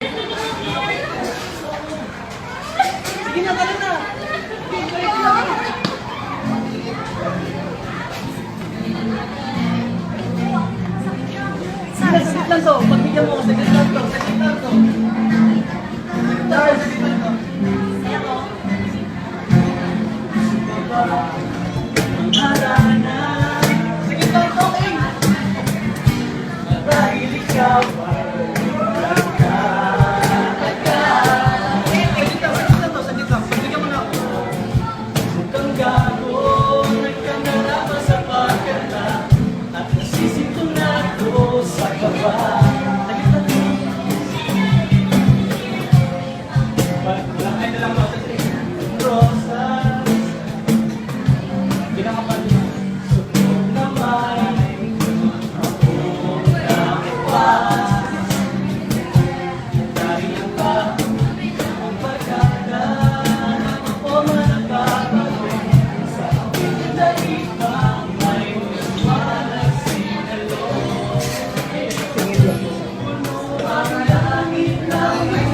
Sige na, tara na. Sige, saglit lang to. Pagbigyan mo ko, saglit lang to. Saglit lang to. Saglit lang saglit lang to. Saglit lang to, eh. Dahil ikaw sa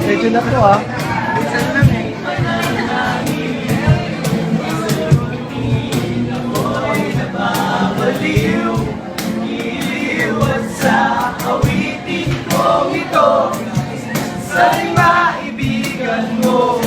Medyo na po ah. Sa Sa'y maibigan mo